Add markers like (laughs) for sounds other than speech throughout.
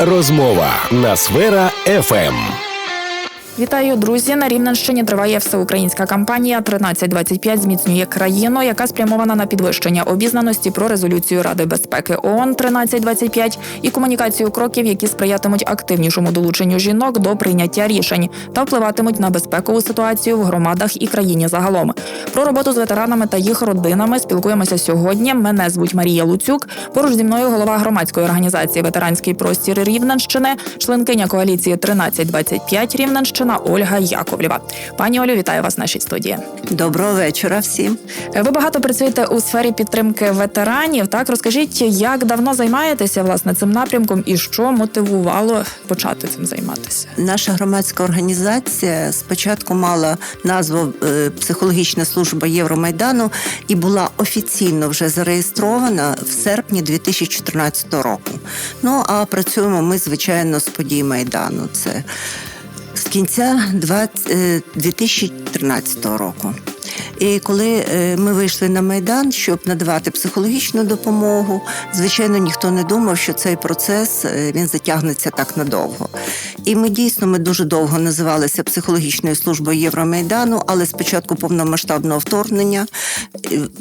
Розмова на сфера. ФМ. Вітаю, друзі! На Рівненщині триває всеукраїнська кампанія 1325 зміцнює країну, яка спрямована на підвищення обізнаності про резолюцію Ради безпеки ООН 1325 і комунікацію кроків, які сприятимуть активнішому долученню жінок до прийняття рішень та впливатимуть на безпекову ситуацію в громадах і країні загалом. Про роботу з ветеранами та їх родинами спілкуємося сьогодні. Мене звуть Марія Луцюк. Поруч зі мною голова громадської організації Ветеранський простір Рівненщини, членкиня коаліції 1325 Рівненщина Ольга Яковлєва. Пані Олю, вітаю вас в нашій студії. Доброго вечора всім. Ви багато працюєте у сфері підтримки ветеранів. Так розкажіть, як давно займаєтеся власне цим напрямком і що мотивувало почати цим займатися? Наша громадська організація спочатку мала назву е, Психологічна служба Євромайдану і була офіційно вже зареєстрована в серпні 2014 року. Ну а працюємо ми, звичайно, з подій Майдану. Це з кінця 20, е, 2013 року. І коли е, ми вийшли на майдан, щоб надавати психологічну допомогу, звичайно, ніхто не думав, що цей процес е, він затягнеться так надовго. І ми дійсно ми дуже довго називалися психологічною службою Євромайдану, але спочатку повномасштабного вторгнення,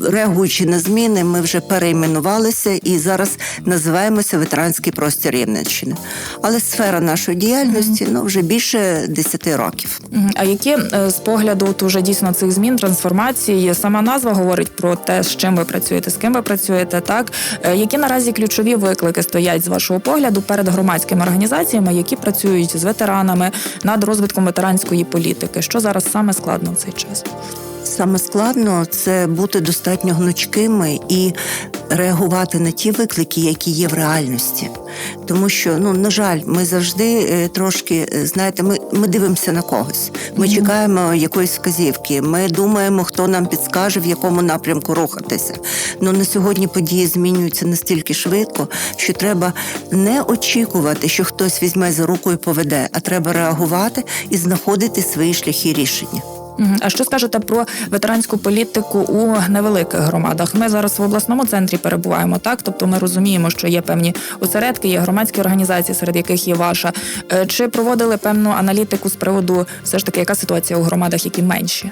реагуючи на зміни, ми вже перейменувалися і зараз називаємося ветеранський простір Рівненщини. Але сфера нашої діяльності ну вже більше 10 років. А які е, з погляду от уже дійсно цих змін трансформації сама назва говорить про те, з чим ви працюєте, з ким ви працюєте, так Е, які наразі ключові виклики стоять з вашого погляду перед громадськими організаціями, які працюють з ветеранами над розвитком ветеранської політики? Що зараз саме складно в цей час? Саме складно це бути достатньо гнучкими і реагувати на ті виклики, які є в реальності. Тому що, ну на жаль, ми завжди е, трошки е, знаєте, ми, ми дивимося на когось. Ми чекаємо якоїсь вказівки. Ми думаємо, хто нам підскаже, в якому напрямку рухатися. Ну на сьогодні події змінюються настільки швидко, що треба не очікувати, що хтось візьме за руку і поведе, а треба реагувати і знаходити свої шляхи рішення. А що скажете про ветеранську політику у невеликих громадах? Ми зараз в обласному центрі перебуваємо, так тобто ми розуміємо, що є певні осередки, є громадські організації, серед яких є ваша. Е, Чи проводили певну аналітику з приводу все ж таки, яка ситуація у громадах, які менші?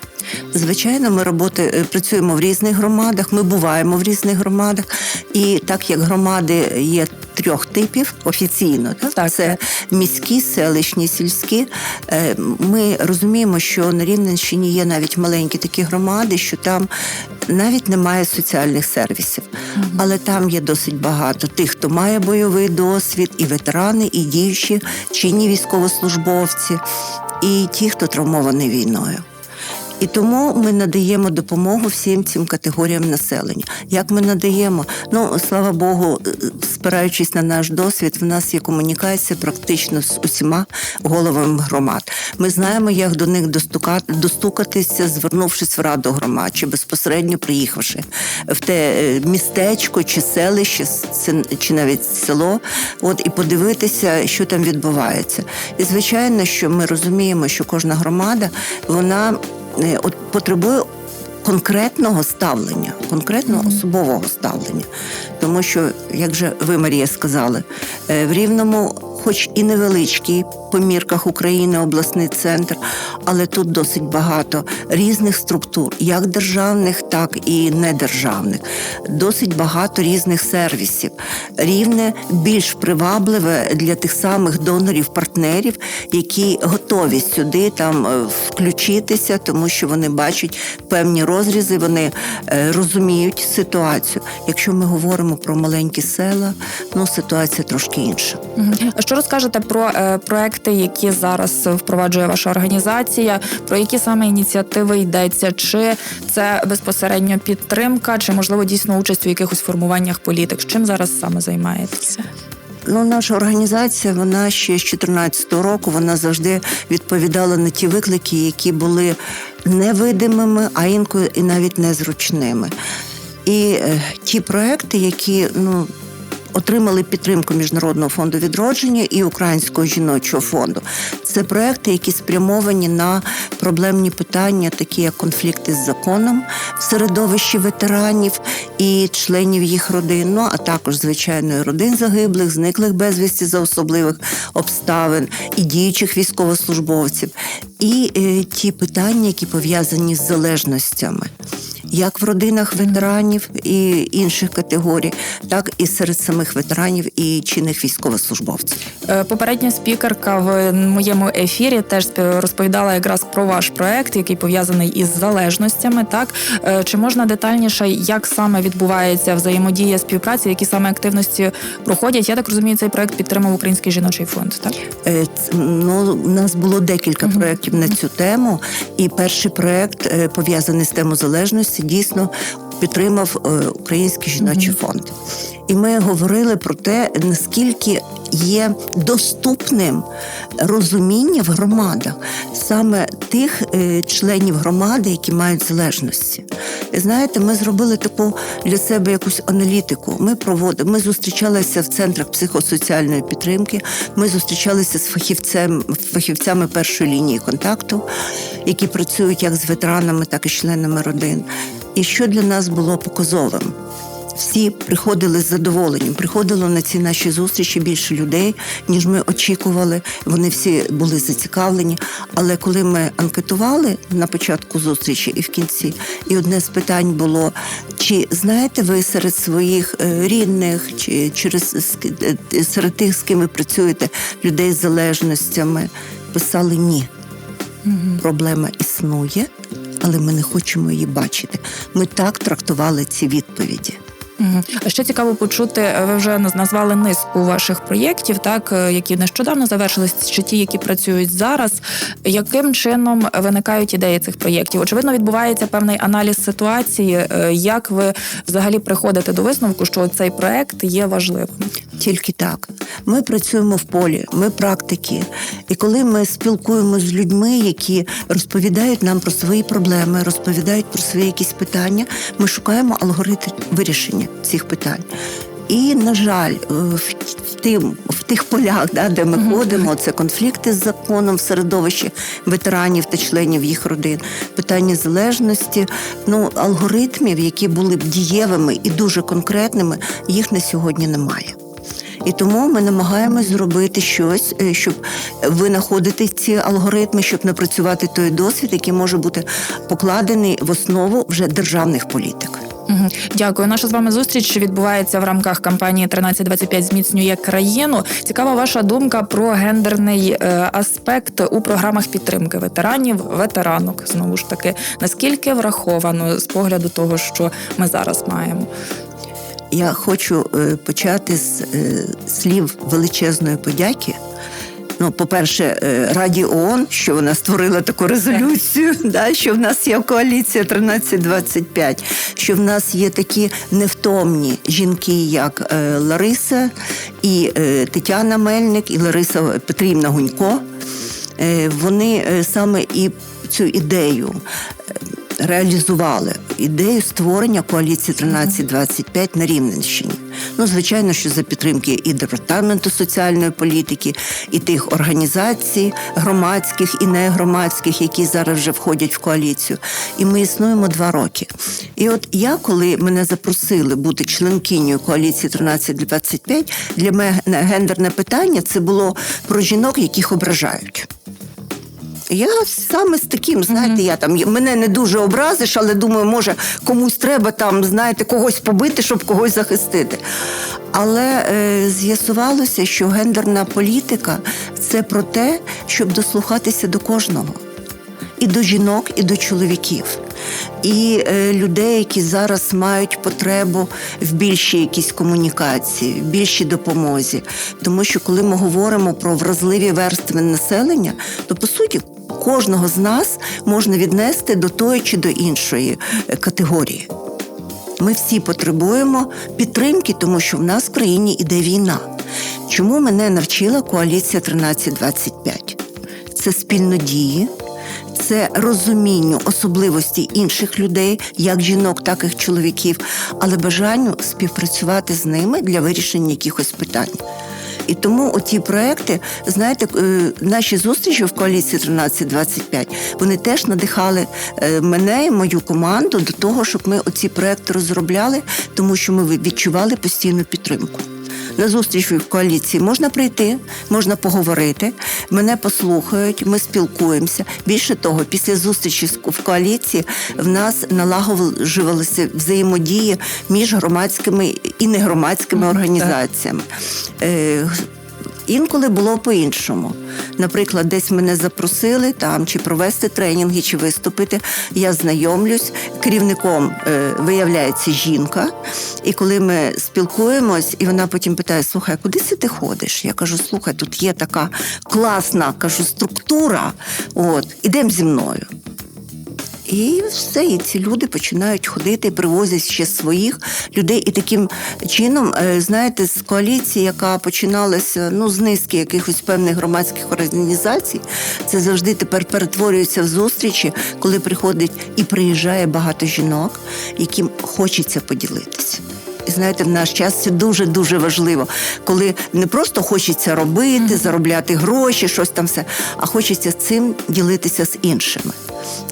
Звичайно, ми роботи е, працюємо в різних громадах, ми буваємо в різних громадах, і так як громади є трьох типів офіційно, так, це міські, селищні, сільські. е, Ми розуміємо, що на Рівненщині є навіть маленькі такі громади, що там навіть немає соціальних сервісів, але там є досить багато тих, хто має бойовий досвід, і ветерани, і діючі чинні військовослужбовці, і ті, хто травмований війною. І тому ми надаємо допомогу всім цим категоріям населення. Як ми надаємо? Ну слава Богу, е, спираючись на наш досвід, в нас є комунікація практично з усіма головами громад. Ми знаємо, як до них достука- достукатися, звернувшись в раду громад, чи безпосередньо приїхавши в те е, містечко чи селище, чи навіть село, от і подивитися, що там відбувається. І звичайно, що ми розуміємо, що кожна громада вона от потребує конкретного ставлення, конкретного особового ставлення. Тому що, як же ви, Марія, сказали, е, в Рівному, хоч і невеличкий по мірках України обласний центр, але тут досить багато різних структур, як державних, так і недержавних, досить багато різних сервісів. Рівне більш привабливе для тих самих донорів, партнерів, які готові сюди там е, включитися, тому що вони бачать певні розрізи, вони е, розуміють ситуацію. Якщо ми говоримо про маленькі села, ну ситуація трошки інша. Що розкажете про е, проекти, які зараз впроваджує ваша організація? Про які саме ініціативи йдеться? Чи це безпосередньо підтримка, чи можливо дійсно участь у якихось формуваннях політик? Чим зараз саме займаєтеся? Ну, наша організація, вона ще з 2014 року, вона завжди відповідала на ті виклики, які були невидимими, а інколи і навіть незручними. І е, ті проекти, які ну. Отримали підтримку Міжнародного фонду відродження і Українського жіночого фонду. Це проекти, які спрямовані на проблемні питання, такі як конфлікти з законом в середовищі ветеранів і членів їх родин, ну а також звичайно і родин загиблих, зниклих безвісті за особливих обставин і діючих військовослужбовців, і е, ті питання, які пов'язані з залежностями. Як в родинах ветеранів і інших категорій, так і серед самих ветеранів і чинних військовослужбовців. Е, Попередня спікерка в моєму ефірі теж розповідала якраз про ваш проект, який пов'язаний із залежностями. Так Е, чи можна детальніше, як саме відбувається взаємодія співпраці, які саме активності проходять? Я так розумію, цей проект підтримав Український жіночий фонд. Так Е, Ну, у нас було декілька проєктів на цю тему, і перший проєкт, е, пов'язаний з темою залежності, дійсно підтримав е, Український жіночий фонд. І ми говорили про те, наскільки є доступним розуміння в громадах саме тих е, членів громади, які мають залежності. І знаєте, ми зробили таку для себе якусь аналітику. Ми проводили, ми зустрічалися в центрах психосоціальної підтримки. Ми зустрічалися з фахівцем, фахівцями першої лінії контакту, які працюють як з ветеранами, так і з членами родин. І що для нас було показовим? Всі приходили з задоволенням. Приходило на ці наші зустрічі більше людей, ніж ми очікували. Вони всі були зацікавлені. Але коли ми анкетували на початку зустрічі і в кінці, і одне з питань було: чи знаєте ви серед своїх е, рідних, чи через е, серед тих, з ким ви працюєте, людей з залежностями, писали ні. Проблема існує, але ми не хочемо її бачити. Ми так трактували ці відповіді. А ще цікаво почути. е, Ви вже наз- назвали низку ваших проєктів, так е, які нещодавно завершились, чи ті, які працюють зараз. Яким чином виникають ідеї цих проєктів? Очевидно, відбувається певний аналіз ситуації. Е, Як ви взагалі приходите до висновку, що цей проект є важливим? Тільки так. Ми працюємо в полі, ми практики. І коли ми спілкуємося з людьми, які розповідають нам про свої проблеми, розповідають про свої якісь питання, ми шукаємо алгоритм вирішення цих питань. І, на жаль, е, в, тим, в тих полях, да, де ми ходимо, це конфлікти з законом в середовищі ветеранів та членів їх родин, питання залежності, ну, алгоритмів, які були б дієвими і дуже конкретними, їх на сьогодні немає. І тому ми намагаємось зробити щось, е, щоб винаходити ці алгоритми, щоб напрацювати той досвід, який може бути покладений в основу вже державних політик. Дякую. Наша з вами зустріч відбувається в рамках кампанії «1325 зміцнює країну. Цікава ваша думка про гендерний е, аспект у програмах підтримки ветеранів, ветеранок. Знову ж таки, наскільки враховано з погляду того, що ми зараз маємо? Я хочу е, почати з е, слів величезної подяки. Ну, по-перше, е, Раді ООН, що вона створила таку резолюцію, (laughs) да, що в нас є коаліція 1325, що в нас є такі невтомні жінки, як е, Лариса і е, Тетяна Мельник, і Лариса Петрівна Гунько. Вони саме і цю ідею реалізували ідею створення коаліції 1325 на Рівненщині. Ну, звичайно, що за підтримки і департаменту соціальної політики, і тих організацій громадських і негромадських, які зараз вже входять в коаліцію. І ми існуємо два роки. І от я, коли мене запросили бути членкинею коаліції 1325, для мене гендерне питання це було про жінок, яких ображають. Я саме з таким, знаєте, я там мене не дуже образиш, але думаю, може комусь треба там, знаєте, когось побити, щоб когось захистити. Але е, з'ясувалося, що гендерна політика це про те, щоб дослухатися до кожного. І до жінок, і до чоловіків. І е, людей, які зараз мають потребу в більшій якійсь комунікації, в більшій допомозі. Тому що коли ми говоримо про вразливі верстви населення, то по суті кожного з нас можна віднести до тої чи до іншої е, категорії. Ми всі потребуємо підтримки, тому що в нас в країні іде війна. Чому мене навчила коаліція 1325? Це спільнодії, це розумінню особливостей інших людей, як жінок, так і чоловіків, але бажанню співпрацювати з ними для вирішення якихось питань. І тому оті проекти, знаєте, е, наші зустрічі в коаліції 1325, вони теж надихали е, мене і мою команду до того, щоб ми оці проекти розробляли, тому що ми відчували постійну підтримку. На зустріч в коаліції можна прийти, можна поговорити. Мене послухають, ми спілкуємося. Більше того, після зустрічі в коаліції в нас налагоджувалися взаємодії між громадськими і негромадськими організаціями. Інколи було по-іншому. Наприклад, десь мене запросили там чи провести тренінги, чи виступити. Я знайомлюсь. Керівником е, виявляється жінка. І коли ми спілкуємось, і вона потім питає: слухай, куди це ти ходиш? Я кажу, слухай, тут є така класна кажу, структура. От, ідемо зі мною. І все, і ці люди починають ходити, привозять ще своїх людей. І таким чином, е, знаєте, з коаліції, яка починалася ну з низки якихось певних громадських організацій, це завжди тепер перетворюється в зустрічі, коли приходить і приїжджає багато жінок, яким хочеться поділитися. І знаєте, в наш час це дуже дуже важливо, коли не просто хочеться робити, заробляти гроші, щось там все, а хочеться цим ділитися з іншими.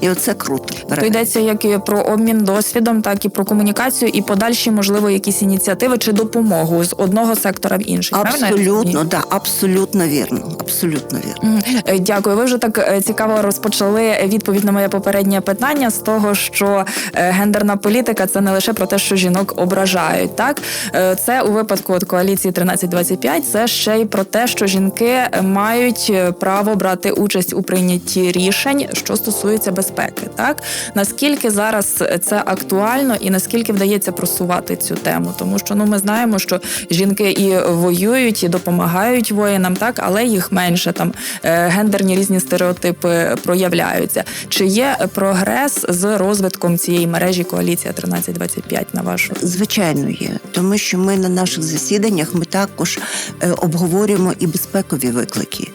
І оце круто. То йдеться як і про обмін досвідом, так і про комунікацію, і подальші, можливо, якісь ініціативи чи допомогу з одного сектора в інший. Абсолютно, розумію? да, абсолютно вірно. Абсолютно вірно. Е, Дякую. Ви вже так е, цікаво розпочали відповідь на моє попереднє питання з того, що е, гендерна політика це не лише про те, що жінок ображають. Так Е, це у випадку от коаліції 1325 Це ще й про те, що жінки мають е, право брати участь у прийнятті рішень, що стосується безпеки. Так наскільки зараз це актуально і наскільки вдається просувати цю тему, тому що ну ми знаємо, що жінки і воюють, і допомагають воїнам, так але їх менше там е, гендерні різні стереотипи проявляються. Чи є прогрес з розвитком цієї мережі коаліція 1325 на вашу? Звичайно, є, тому що ми на наших засіданнях ми також е, обговорюємо і безпекові виклики.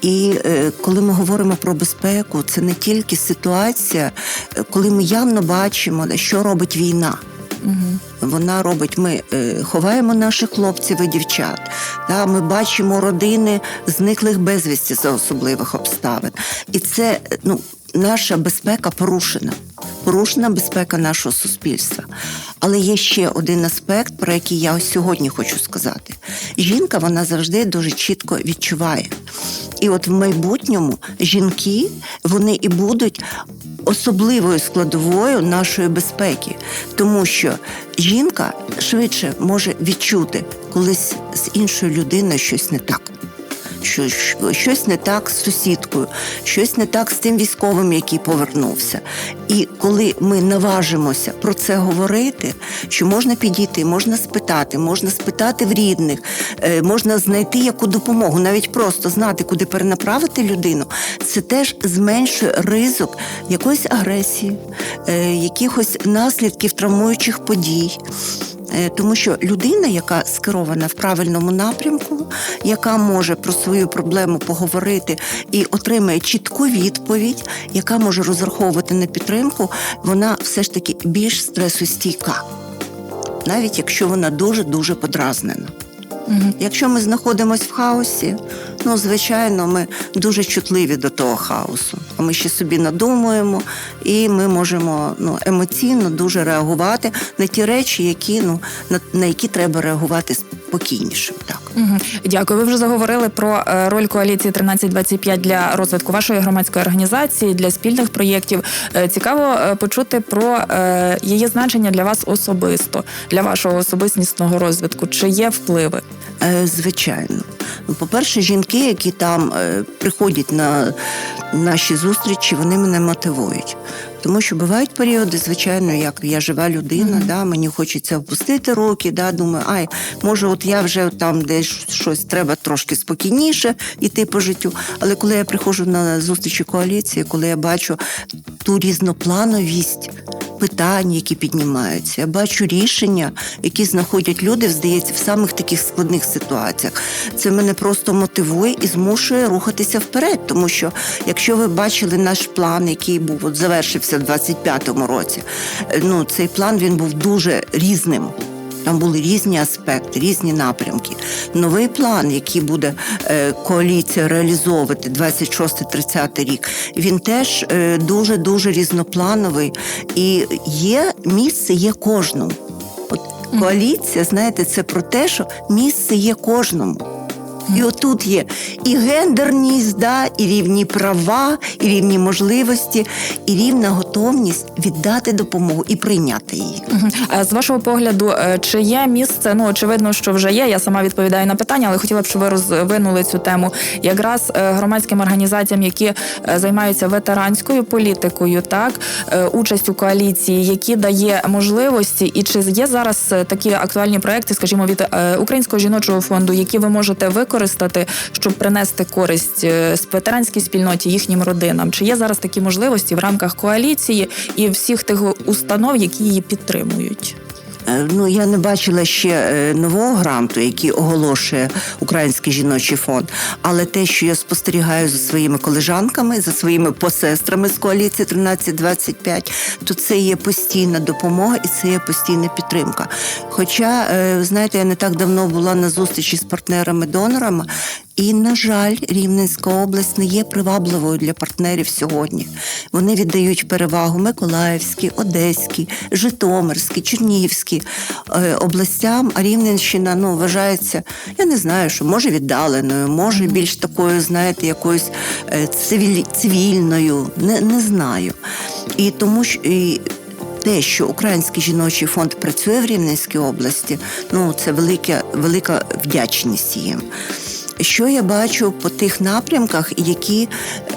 І е, коли ми говоримо про безпеку, це не тільки ситуація, е, коли ми явно бачимо, що робить війна. Вона робить, ми е, ховаємо наших хлопців і дівчат. Да, ми бачимо родини зниклих безвісті за особливих обставин. І це ну, наша безпека порушена. Порушена безпека нашого суспільства. Але є ще один аспект, про який я ось сьогодні хочу сказати. Жінка вона завжди дуже чітко відчуває. І от в майбутньому жінки вони і будуть особливою складовою нашої безпеки, тому що жінка швидше може відчути, коли з з іншою людиною щось не так. Що, що- щось не так з сусідкою, щось не так з тим військовим, який повернувся. І коли ми наважимося про це говорити, що можна підійти, можна спитати, можна спитати в рідних, е, можна знайти яку допомогу, навіть просто знати, куди перенаправити людину, це теж зменшує ризик якоїсь агресії, е, якихось наслідків травмуючих подій. Е, Тому що людина, яка скерована в правильному напрямку, яка може про свою проблему поговорити і отримає чітку відповідь, яка може розраховувати на підтримку, вона все ж таки більш стресостійка, навіть якщо вона дуже дуже подразнена. Якщо ми знаходимося в хаосі, ну звичайно, ми дуже чутливі до того хаосу. Ми ще собі надумуємо, і ми можемо ну, емоційно дуже реагувати на ті речі, які ну на, на які треба реагувати спокійніше. Так. Мгм. Дякую. Ви вже заговорили про е, роль коаліції 1325 для розвитку вашої громадської організації для спільних проєктів. Е, Цікаво е, почути про її значення для вас особисто, для вашого особистісного розвитку. Чи є впливи? Звичайно. Ну, По-перше, жінки, які там е, приходять на наші зустрічі, вони мене мотивують. Тому що бувають періоди, звичайно, як я жива людина, да, мені хочеться впустити руки, да, думаю, ай, може, от я вже там десь щось треба трошки спокійніше йти по життю. Але коли я приходжу на зустрічі коаліції, коли я бачу ту різноплановість питань, які піднімаються. Я бачу рішення, які знаходять люди, здається, в самих таких складних ситуаціях. Це мене просто мотивує і змушує рухатися вперед, тому що якщо якщо ви бачили наш план, який був от завершився в 25-му році, е, ну цей план він був дуже різним. Там були різні аспекти, різні напрямки. Новий план, який буде е, коаліція реалізовувати 26-30 рік, він теж дуже дуже різноплановий. І є місце є кожному. От коаліція, знаєте, це про те, що місце є кожному. І отут є і гендерність, да, і рівні права, і рівні можливості, і рівна готовність віддати допомогу і прийняти її. З вашого погляду, е, чи є місце? Ну очевидно, що вже є. Я сама відповідаю на питання, але хотіла б, щоб ви розвинули цю тему якраз е, громадським організаціям, які е, займаються ветеранською політикою, так участь у коаліції, які дає можливості, і чи є зараз такі актуальні проекти, скажімо, від Українського жіночого фонду, які ви можете використати, щоб принести користь е, з ветеранській спільноті їхнім родинам? Чи є зараз такі можливості в рамках коаліції і всіх тих установ, які її підтримують? Е, Ну, я не бачила ще е, нового гранту, який оголошує Український жіночий фонд. Але те, що я спостерігаю за своїми колежанками, за своїми посестрами з коаліції 1325, то це є постійна допомога і це є постійна підтримка. Хоча, е, знаєте, я не так давно була на зустрічі з партнерами-донорами, і, на жаль, Рівненська область не є привабливою для партнерів сьогодні. Вони віддають перевагу Миколаївській, Одеській, Житомирській, Чернігівській е, областям, а Рівненщина ну, вважається, я не знаю, що може віддаленою, може більш такою, знаєте, якоюсь е, цивіль, цивільною, не, не знаю. І тому що. І, те, що Український жіночий фонд працює в Рівненській області, ну це велика, велика вдячність їм. Що я бачу по тих напрямках, які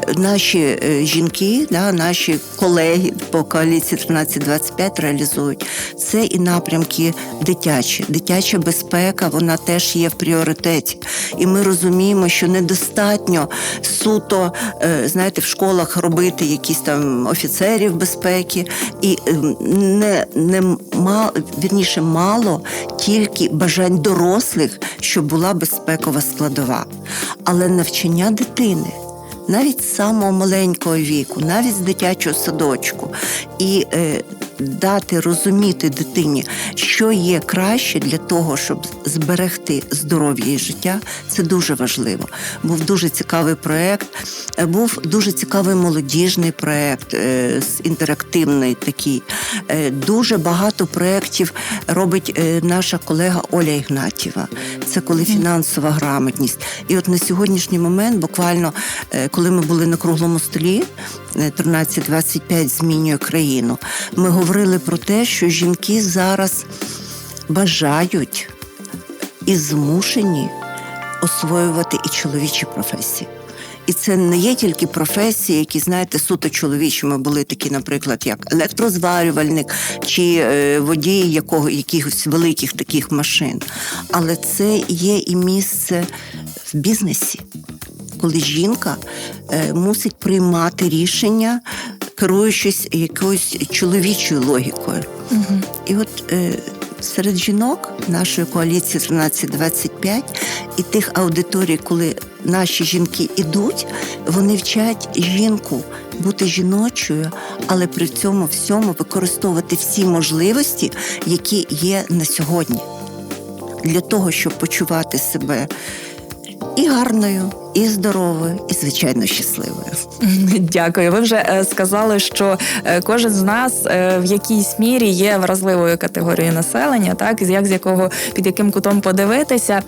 е, наші е, жінки, да, наші колеги по коаліції 1325 реалізують, це і напрямки дитячі. Дитяча безпека, вона теж є в пріоритеті. І ми розуміємо, що недостатньо суто, е, знаєте, в школах робити якісь там офіцерів безпеки, і ем, не, не мало, вірніше, мало тільки бажань дорослих, щоб була безпекова складова. Але навчання дитини. Навіть з самого маленького віку, навіть з дитячого садочку, і е, дати розуміти дитині, що є краще для того, щоб зберегти здоров'я і життя, це дуже важливо. Був дуже цікавий проєкт, е, був дуже цікавий молодіжний проєкт, е, інтерактивний такий. Е, дуже багато проєктів робить наша колега Оля Ігнатєва. Це коли фінансова грамотність. І от на сьогоднішній момент, буквально, коли ми були на круглому столі. Е, 1325 змінює країну. Ми говорили про те, що жінки зараз бажають і змушені освоювати і чоловічі професії. І це не є тільки професії, які, знаєте, суто чоловічими були такі, наприклад, як електрозварювальник чи е, водій якого, якихось великих таких машин. Але це є і місце в бізнесі, коли жінка е, мусить приймати рішення, керуючись якоюсь чоловічою логікою. І от е, серед жінок нашої коаліції 1325 і тих аудиторій, коли наші жінки ідуть, вони вчать жінку бути жіночою, але при цьому всьому використовувати всі можливості, які є на сьогодні, для того, щоб почувати себе і гарною, і здоровою, і звичайно щасливою. (laughs) Дякую. Ви вже е, сказали, що е, кожен з нас е, в якійсь мірі є вразливою категорією населення, так? Як з якого під яким кутом подивитися,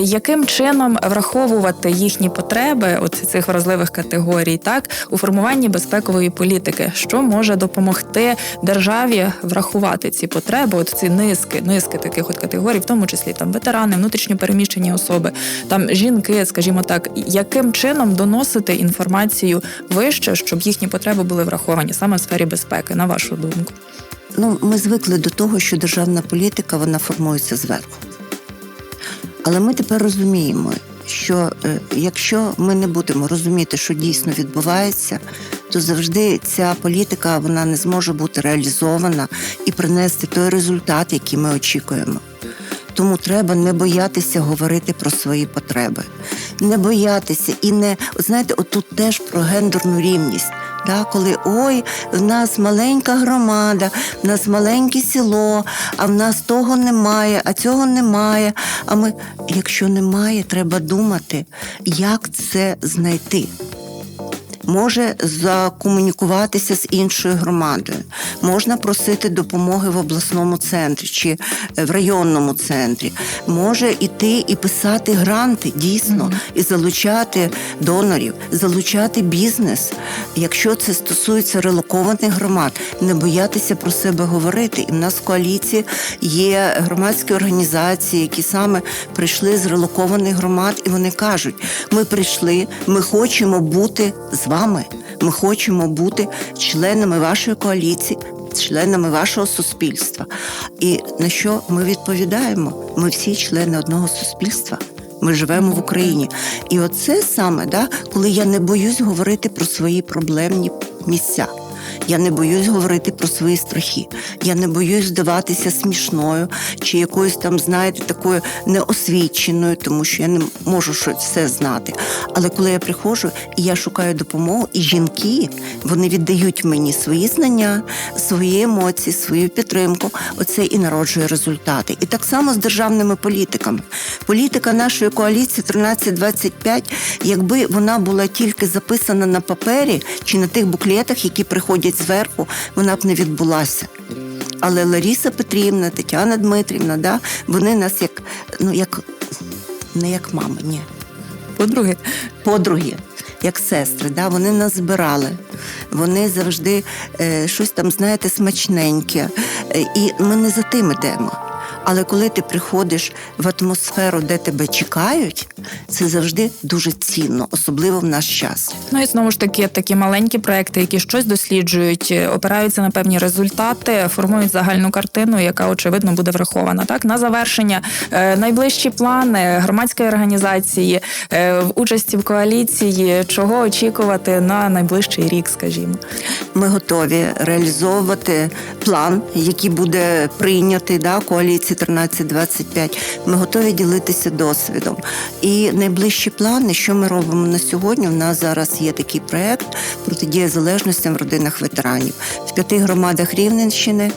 яким чином враховувати їхні потреби, от цих вразливих категорій, так? У формуванні безпекової політики, що може допомогти державі врахувати ці потреби, от ці низки, низки таких от категорій, в тому числі там ветерани, внутрішньопереміщені особи, там жінки, скажімо так, яким чином доносити інформацію вище, щоб їхні потреби були враховані саме в сфері безпеки, на вашу думку? Ну, ми звикли до того, що державна політика вона формується зверху. Але ми тепер розуміємо, що е, якщо ми не будемо розуміти, що дійсно відбувається, то завжди ця політика вона не зможе бути реалізована і принести той результат, який ми очікуємо. Тому треба не боятися говорити про свої потреби. не боятися і не знаєте, отут теж про гендерну рівність. Да, коли ой, в нас маленька громада, в нас маленьке село, а в нас того немає, а цього немає. А ми, якщо немає, треба думати, як це знайти може закомунікуватися з іншою громадою, можна просити допомоги в обласному центрі чи в районному центрі, може іти і писати гранти дійсно, і залучати донорів, залучати бізнес. Якщо це стосується релокованих громад, не боятися про себе говорити. І в нас в коаліції є громадські організації, які саме прийшли з релокованих громад, і вони кажуть: ми прийшли, ми хочемо бути з вами. Ми хочемо бути членами вашої коаліції, членами вашого суспільства. І на що ми відповідаємо? Ми всі члени одного суспільства. Ми живемо в Україні. І оце саме, да, коли я не боюсь говорити про свої проблемні місця. Я не боюсь говорити про свої страхи. Я не боюсь здаватися смішною чи якоюсь там, знаєте, такою неосвіченою, тому що я не можу щось все знати. Але коли я приходжу і я шукаю допомогу, і жінки вони віддають мені свої знання, свої емоції, свою підтримку. Оце і народжує результати. І так само з державними політиками. Політика нашої коаліції 1325, якби вона була тільки записана на папері чи на тих буклетах, які приходять зверху, вона б не відбулася. Але Ларіса Петрівна, Тетяна Дмитрівна, да, вони нас як, ну як не як мами, ні. По-друге, Подруги, як сестри, да, вони нас збирали. Вони завжди е, щось там, знаєте, смачненьке. Е, і ми не за тим ідемо. Але коли ти приходиш в атмосферу, де тебе чекають, це завжди дуже цінно, особливо в наш час. Ну і знову ж таки, такі маленькі проекти, які щось досліджують, е, опираються на певні результати, формують загальну картину, яка очевидно буде врахована. Так на завершення е, найближчі плани громадської організації е, в участі в коаліції, чого очікувати на найближчий рік, скажімо. Ми готові реалізовувати план, який буде прийнятий да, коаліції 1325. Ми готові ділитися досвідом. І найближчі плани, що ми робимо на сьогодні. У нас зараз є такий проект протидія залежностям в родинах ветеранів. В п'яти громадах Рівненщини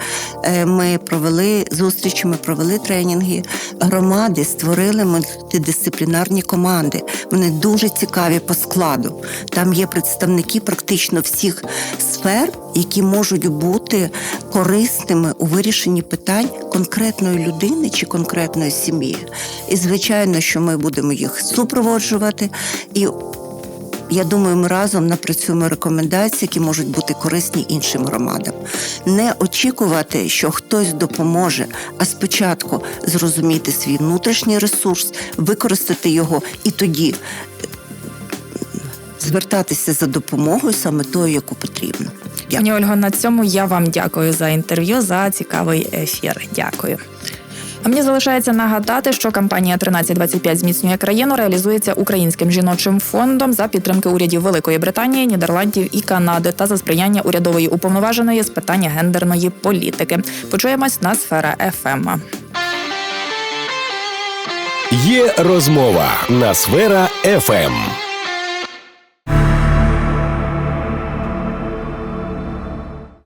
е, ми провели зустрічі, ми провели тренінги. Громади створили мультидисциплінарні команди. Вони дуже цікаві по складу. Там є представники практично всіх сфер, які можуть бути корисними у вирішенні питань конкретної людини чи конкретної сім'ї. І звичайно, що ми будемо їх супроводжувати і. Я думаю, ми разом напрацюємо рекомендації, які можуть бути корисні іншим громадам. Не очікувати, що хтось допоможе, а спочатку зрозуміти свій внутрішній ресурс, використати його і тоді звертатися за допомогою саме тою, яку потрібно. Дякую. Пані Ольго, на цьому я вам дякую за інтерв'ю, за цікавий ефір. Дякую. А мені залишається нагадати, що кампанія 1325 зміцнює країну реалізується українським жіночим фондом за підтримки урядів Великої Британії, Нідерландів і Канади та за сприяння урядової уповноваженої з питання гендерної політики. Почуємось на сфера ФМ. Є розмова на сфера FM.